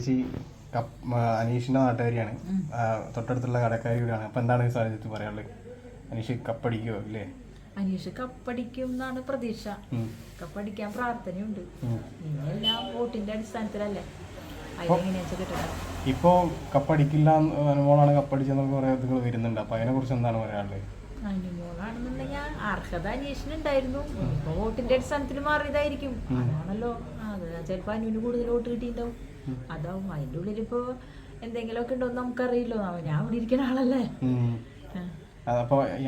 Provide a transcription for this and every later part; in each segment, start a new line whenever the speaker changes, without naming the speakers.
ചേച്ചി അനീഷിന്റെ നാട്ടുകാരിയാണ്. തൊട്ടടുത്തുള്ള കടക്കാരി കൂടിയാണ്. അപ്പൊ എന്താണ് ഈ സാഹചര്യത്തിൽ പറയാനുള്ളത്? അനീഷ് കപ്പടിക്കോ അല്ലേ
അനീഷ് കപ്പടിക്കും എന്നാണ് പ്രതീക്ഷ കപ്പടിക്കാൻ പ്രാർത്ഥനയുണ്ട്. ഇനിയെല്ലാം വോട്ടിന്റെ അടിസ്ഥാനത്തിലല്ലേ?
ഇപ്പോ കപ്പടിക്കില്ല അനുമോളാണ് കപ്പടിച്ചെന്നൊക്കെ കുറെ ഇതുകൾ വരുന്നുണ്ട്. അപ്പൊ അതിനെ കുറിച്ച് എന്താണ് പറയാനുള്ളത്?
അനുമോളാണെന്നുണ്ടെങ്കിൽ അർഹത അന്വേഷണുണ്ടായിരുന്നു ഇപ്പൊ വോട്ടിന്റെ അടിസ്ഥാനത്തിൽ മാറിയതായിരിക്കും. അതാണല്ലോ. അത് ചിലപ്പോ അനുവിന് കൂടുതൽ വോട്ട് കിട്ടിയിട്ടുണ്ടാവും. അതാവും. അതിന്റെ ഉള്ളിൽ എന്തെങ്കിലും എന്തെങ്കിലുമൊക്കെ ഉണ്ടോ എന്ന് നമുക്കറിയില്ലോ ഞാൻ ഇവിടെ ഇരിക്കുന്ന ആളല്ലേ.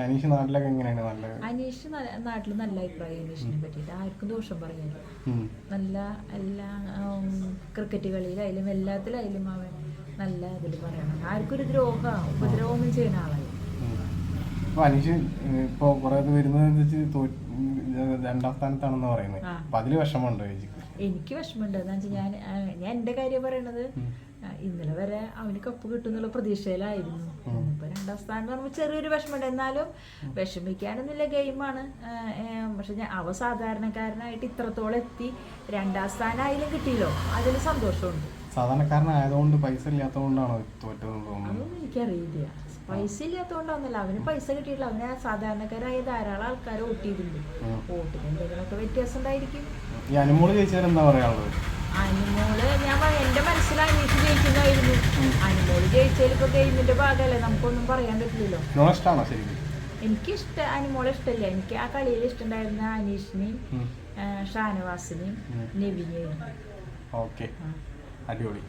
അനീഷ് നാട്ടിലൊക്കെ എങ്ങനെയാണ്? നല്ല
അനീഷ് നാട്ടിൽ നാട്ടിൽ നല്ല അഭിപ്രായം അനീഷിനെ പറ്റിയിട്ട്. ആർക്കും ദോഷം
പറയുന്നു
നല്ല എല്ലാ ക്രിക്കറ്റ് കളിയിലായാലും എല്ലാത്തിലായാലും അവൻ നല്ല ഇതിൽ പറയണം. ആർക്കും ഒരു ദ്രോഹ ഉപദ്രവമൊന്നും ചെയ്യുന്ന ആളായി
ഉം. ഇപ്പൊ അനീഷ് ഇപ്പൊ കുറെ വരുന്നത് രണ്ടാം സ്ഥാനത്താണെന്ന് പറയുന്നത്. അപ്പൊ അതിൽ വിഷമമുണ്ടോ ചേച്ചിക്ക്?
എനിക്ക് വിഷമമുണ്ട്. എന്താ വെച്ചാൽ ഞാൻ ഞാൻ എന്റെ കാര്യം പറയണത്. ഇന്നലെ വരെ അവന് കപ്പ് കിട്ടും എന്നുള്ള പ്രതീക്ഷയിലായിരുന്നു ഇപ്പൊ രണ്ടാം സ്ഥാനം എന്ന് പറയുമ്പോൾ ചെറിയൊരു വിഷമമുണ്ട്. എന്നാലും വിഷമിക്കാനൊന്നുമില്ല. ഗെയിമാണ്. പക്ഷെ ഞാൻ അവ സാധാരണക്കാരനായിട്ട് ഇത്രത്തോളം എത്തി. രണ്ടാം സ്ഥാനം ആയാലും കിട്ടിയല്ലോ. അതിൽ സന്തോഷമുണ്ട്.
സാധാരണക്കാരനായതുകൊണ്ട് പൈസ ഇല്ലാത്തതുകൊണ്ടാണോ തോന്നുന്നു
അതൊന്നും എനിക്കറിയില്ല. പൈസ ഇല്ലാത്തോണ്ടാവുന്നില്ല അവന് പൈസ കിട്ടിയിട്ടില്ല അവന് സാധാരണക്കാരായ ധാരാളം ആൾക്കാർ വോട്ട് ചെയ്തിട്ടുണ്ട്. വോട്ടിന് എന്തെങ്കിലുമൊക്കെ വ്യത്യാസം ഉണ്ടായിരിക്കും.
ഈ അനുമോൾ ചേച്ചിയാൽ എന്താ പറയാനുള്ളത്?
അനുമോൾ ഞാൻ എന്റെ മനസ്സിൽ അനീഷ് ജയിക്കുന്നതായിരുന്നു അനുമോൾ ജയിച്ചതിൽ ഇപ്പൊ ഗെയിമിന്റെ ഭാഗമല്ലേ? നമുക്കൊന്നും പറയാൻ പറ്റില്ലല്ലോ.
നോളെ ഇഷ്ടമാണോ ശരിക്കും
എനിക്ക് ഇഷ്ട അനുമോളെ ഇഷ്ടമില്ല എനിക്ക് ആ കളിയിൽ ഇഷ്ടമുണ്ടായിരുന്ന അനീഷിനെയും
ഉം.
ആ, ഷാനവാസിനെയും
ഉം.
നെവിനെയും.
ഓക്കെ.
ആ.
അടിപൊളി.